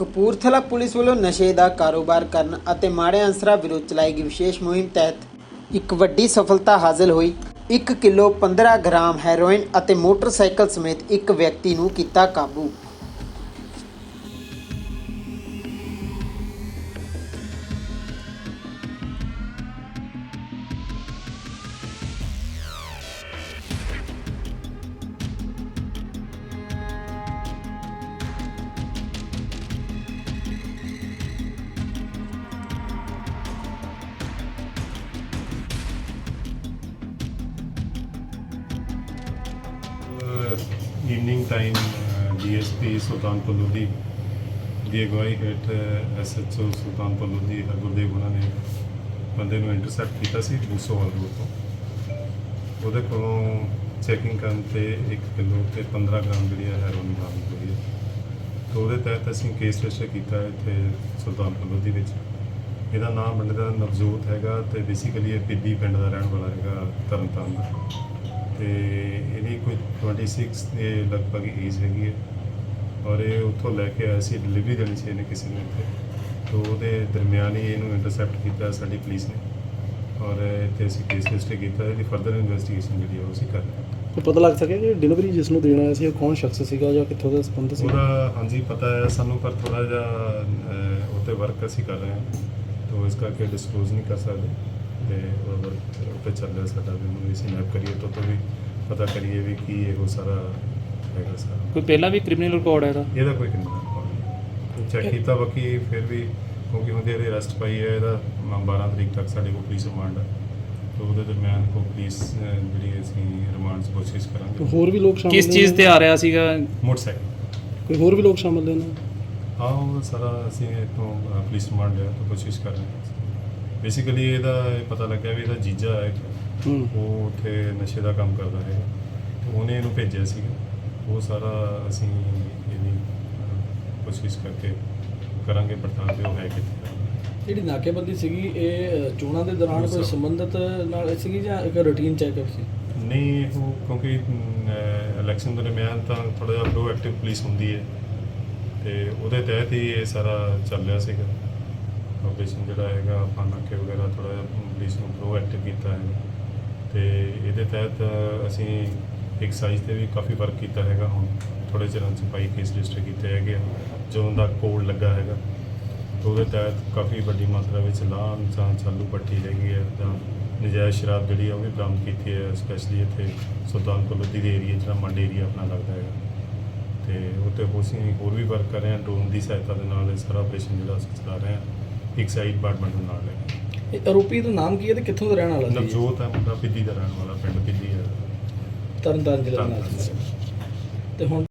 Kapurthala police ਵੱਲੋਂ ਨਸ਼ੇ ਦਾ ਕਾਰੋਬਾਰ ਕਰਨ ਅਤੇ ਮਾੜੇ ਅੰਸਰਾਂ ਵਿਰੁੱਧ ਚਲਾਈ ਗਈ ਵਿਸ਼ੇਸ਼ ਮੁਹਿੰਮ ਤਹਿਤ ਇੱਕ ਵੱਡੀ ਸਫਲਤਾ ਹਾਸਲ ਹੋਈ। 1 ਕਿਲੋ 15 ਗ੍ਰਾਮ ਹੈਰੋਇਨ ਅਤੇ ਮੋਟਰਸਾਈਕਲ ਸਮੇਤ ਇੱਕ ਵਿਅਕਤੀ ਨੂੰ ਕੀਤਾ ਕਾਬੂ। Evening time DSP Sultanpur Lodhi ਦੀ ਅਗਵਾਈ ਹੇਠ ਐਸਐਚਓ ਸੁਲਤਾਨਪੁਰ ਲੋਧੀ ਹਰਗੁਰਦੇਵ ਉਹਨਾਂ ਨੇ ਬੰਦੇ ਨੂੰ ਇੰਟਰਸੈਪਟ ਕੀਤਾ ਸੀ 200 ਵਾਲ ਤੋਂ। ਉਹਦੇ ਕੋਲੋਂ ਚੈਕਿੰਗ ਕਰਨ ਤੇ 1 ਕਿਲੋ ਤੇ 15 ਗ੍ਰਾਮ ਜਿਹੜੀ ਹੈ ਹੈਰੋਇਨ ਬਰਾਮਦ ਹੋਈ ਹੈ। ਤੋਂ ਉਹਦੇ ਤਹਿਤ ਅਸੀਂ ਕੇਸ ਰਜਿਸਟਰ ਕੀਤਾ ਇੱਥੇ ਸੁਲਤਾਨਪੁਰ ਲੋਧੀ ਵਿੱਚ। ਇਹਦਾ ਨਾਮ ਬੰਦੇ ਦਾ ਨਵਜੋਤ ਹੈਗਾ ਤੇ ਬੇਸਿਕਲੀ ਇਹ ਪਿੱਦੀ ਪਿੰਡ ਦਾ ਰਹਿਣ ਵਾਲਾ ਹੈਗਾ ਤਰਨਤਾਰਨ ਦਾ। ਤੇ ਇਹਦੀ ਕੋਈ 26 ਦੇ ਲਗਭਗ ਏਜ ਹੈਗੀ ਹੈ। ਔਰ ਇਹ ਉੱਥੋਂ ਲੈ ਕੇ ਆਇਆ ਸੀ ਡਿਲੀਵਰੀ ਦੇਣੀ ਸੀ ਇਹਨੇ ਕਿਸੇ ਨੂੰ ਇੱਥੇ। ਤੋਂ ਉਹਦੇ ਦਰਮਿਆਨ ਹੀ ਇਹਨੂੰ ਇੰਟਰਸੈਪਟ ਕੀਤਾ ਸਾਡੀ ਪੁਲਿਸ ਨੇ। ਔਰ ਇੱਥੇ ਅਸੀਂ ਕੇਸ ਰਜਿਸਟਰ ਕੀਤਾ ਇਹਦੀ ਫਰਦਰ ਇਨਵੈਸਟੀਗੇਸ਼ਨ ਜਿਹੜੀ ਉਹ ਅਸੀਂ ਕਰ ਰਹੇ ਹਾਂ। ਕੋਈ ਪਤਾ ਲੱਗ ਸਕਿਆ ਕਿ ਡਿਲੀਵਰੀ ਜਿਸ ਨੂੰ ਦੇਣਾ ਸੀ ਉਹ ਕੌਣ ਸ਼ਖਸ ਸੀਗਾ ਜਾਂ ਕਿੱਥੋਂ ਦਾ ਸੰਬੰਧ ਸੀ? ਉਹਦਾ ਹਾਂਜੀ ਪਤਾ ਹੈ ਸਾਨੂੰ ਪਰ ਥੋੜਾ ਜਿਹਾ ਅਹ, ਉੱਤੇ ਵਰਕ ਅਸੀਂ ਕਰ ਰਹੇ ਹਾਂ। ਤੋਂ ਇਸ ਕਰਕੇ ਡਿਸਕਲੋਜ਼ ਨਹੀਂ ਕਰ ਸਕਦੇ। ਤੇ ਉਹ ਵਰਕ ਉੱਤੇ ਚੱਲ ਰਿਹਾ ਸਾਡਾ ਵੀ ਉਹਨੂੰ ਅਸੀਂ ਮੈਪ ਕਰੀਏ ਤਾਂ ਤੋਂ ਵੀ ਪਤਾ ਕਰੀਏ ਵੀ ਕੀ ਇਹ ਉਹ ਸਾਰਾ ਹੈਗਾ ਸਾਰਾ। ਕੋਈ ਪਹਿਲਾਂ ਵੀ ਕ੍ਰਿਮੀਨਲ ਰਿਕਾਰਡ ਹੈ ਇਹਦਾ? ਇਹਦਾ ਕੋਈ ਕਿੰਨਾ ਚੈੱਕ ਕੀਤਾ ਬਾਕੀ ਫਿਰ ਵੀ ਕਿਉਂਕਿ ਉਹਦੇ ਇਹਦੇ ਅਰੈਸਟ ਪਾਈ ਹੈ ਇਹਦਾ ਮ- 12 ਤਰੀਕ ਤੱਕ ਸਾਡੇ ਕੋਲ ਪੁਲਿਸ ਰਿਮਾਂਡ ਹੈ। ਤੋਂ ਉਹਦੇ ਦਰਮਿਆਨ ਕੋ ਪੁਲਿਸ ਜਿਹੜੀ ਅਸੀਂ ਰਿਮਾਂਡ ਕੋਸ਼ਿਸ਼ ਕਰਾਂਗੇ। ਹੋਰ ਵੀ ਲੋਕ ਸ਼ਾਮਲ ਕਿਸ ਚੀਜ਼ ਤੇ ਆ ਰਿਹਾ ਸੀਗਾ? ਮੋਟਰਸਾਈਕਲ। ਕੋਈ ਹੋਰ ਵੀ ਲੋਕ ਸ਼ਾਮਲ ਨੇ ਨਾ ਹਾਂ ਉਹ ਸਾਰਾ ਅਸੀਂ ਇਹ ਤੋਂ ਪੁਲਿਸ ਰਿਮਾਂਡ ਲਿਆ ਤੋਂ ਕੋਸ਼ਿਸ਼ ਕਰ ਰਹੇ ਹਾਂ। ਬੇਸਿਕਲੀ ਇਹਦਾ ਇਹ ਪਤਾ ਲੱਗਿਆ ਵੀ ਇਹਦਾ ਜੀਜਾ ਹੈ ਇੱਕ, ਹੂੰ। ਉਹ ਉੱਥੇ ਨਸ਼ੇ ਦਾ ਕੰਮ ਕਰਦਾ ਹੈ। ਤੇ ਉਹਨੇ ਇਹਨੂੰ ਭੇਜਿਆ ਸੀਗਾ ਉਹ ਸਾਰਾ ਅਸੀਂ ਇਹਦੀ ਅਹ, ਕੋਸ਼ਿਸ਼ ਕਰਕੇ ਕਰਾਂਗੇ ਪੜਤਾਲ ਵੀ ਉਹ ਹੈ ਕਿੱਥੇ। ਜਿਹੜੀ ਨਾਕੇਬੰਦੀ ਸੀਗੀ ਇਹ ਅ, ਚੋਣਾਂ ਦੇ ਦੌਰਾਨ ਕੋਈ ਸੰਬੰਧਿਤ ਨਾਲ ਸੀਗੀ ਜਾਂ ਇੱਕ ਰੂਟੀਨ ਚੈੱਕਅਪ ਸੀ? ਨਹੀਂ ਉਹ ਕਿਉਂਕਿ ਇਲੈਕਸ਼ਨ ਦੇ ਦਰਮਿਆਨ ਤਾਂ ਥੋੜਾ ਜਿਹਾ ਪ੍ਰੋਐਕਟਿਵ ਪੁਲਿਸ ਹੁੰਦੀ ਹੈ। ਤੇ ਉਹਦੇ ਤਹਿਤ ਹੀ ਇਹ ਸਾਰਾ ਚੱਲ ਰਿਹਾ ਸੀਗਾ। ਆਪਰੇਸ਼ਨ ਜਿਹੜਾ ਹੈਗਾ, ਆਪਾਂ ਨਾਕੇ ਵਗੈਰਾ ਥੋੜਾ ਜਿਹਾ ਪੁਲਿਸ ਨੂੰ ਪ੍ਰੋਐਕਟਿਵ ਕੀਤਾ ਹੈਗਾ ਤੇ ਇਹਦੇ ਤਹਿਤ ਅਸੀਂ ਐਕਸਾਈਜ਼ ਤੇ ਵੀ ਕਾਫੀ ਵਰਕ ਕੀਤਾ ਹੈਗਾ ਹੁਣ। ਥੋੜੇ ਚਿਰਾਂ ਚ ਪਾਈ ਕੇਸ ਰਜਿਸਟਰ ਕੀਤੇ ਹੈਗੇ ਆ ਜਦੋਂ ਦਾ ਕੋਡ ਲੱਗਾ ਹੈਗਾ। ਉਹਦੇ ਤਹਿਤ ਕਾਫੀ ਵੱਡੀ ਮਾਤਰਾ ਵਿੱਚ ਲਾਨ ਜਾਂ ਚਾਲੂ ਪੱਟੀ ਹੈਗੀ ਹੈ ਜਾਂ ਨਜਾਇਜ਼ ਸ਼ਰਾਬ ਜਿਹੜੀ ਆ ਉਹ ਵੀ ਬਰਾਮਦ ਕੀਤੀ ਹੈ ਸਪੈਸ਼ਲੀ ਇੱਥੇ ਸੁਲਤਾਨਪੁਰ ਲੋਧੀ ਦੇ ਏਰੀਆ ਜਿਹੜਾ ਮੰਡੀ ਏਰੀਆ ਆਪਣਾ ਲੱਗਦਾ ਹੈਗਾ। ਤੇ ਉੱਤੇ ਅਸੀਂ ਹੋਰ ਵੀ ਵਰਕ ਕਰ ਰਹੇ ਹਾਂ ਡਰੋਨ ਦੀ ਸਹਾਇਤਾ ਦੇ ਨਾਲ ਇਹ ਸਾਰਾ ਆਪਰੇਸ਼ਨ ਜਿਹੜਾ ਅਸੀਂ ਚਲਾ ਰਹੇ ਹਾਂ। ਇੱਕ ਸਾਈਡ ਡਿਪਾਰਟਮੈਂਟ ਦੇ ਨਾਲ ਲੈ ਕੇ ਇਹ ਆਰੋਪੀ ਦਾ ਨਾਮ ਕੀ ਹੈ ਤੇ ਕਿੱਥੋਂ ਦਾ ਰਹਿਣ ਵਾਲਾ ਸੀ? ਨਵਜੋਤ ਹੈ ਮੁੰਡਾ ਪਿੱਦੀ ਦਾ ਰਹਿਣ ਵਾਲਾ ਪਿੰਡ ਪਿੱਦੀ ਹੈ। ਤਰਨਤਾਰਨ ਜ਼ਿਲ੍ਹੇ ਦਾ ਤੇ ਹੁਣ